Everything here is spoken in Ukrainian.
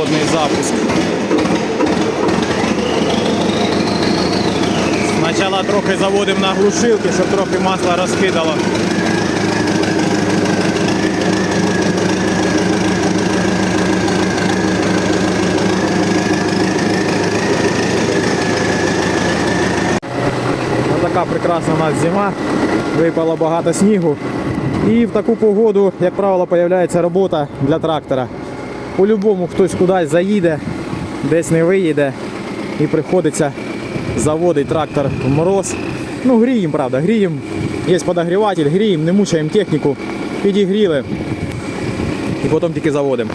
холодний запуск. Спочатку трохи заводимо на глушилки, щоб трохи масла розкидало. Така прекрасна у нас зима. Випало багато снігу. І в таку погоду, як правило, з'являється робота для трактора. По-любому хтось кудись заїде, десь не виїде і приходиться заводить трактор в мороз. Ну, гріємо, правда, гріємо. Є подогріватель, гріємо, не мучаємо техніку, підігріли і потім тільки заводимо.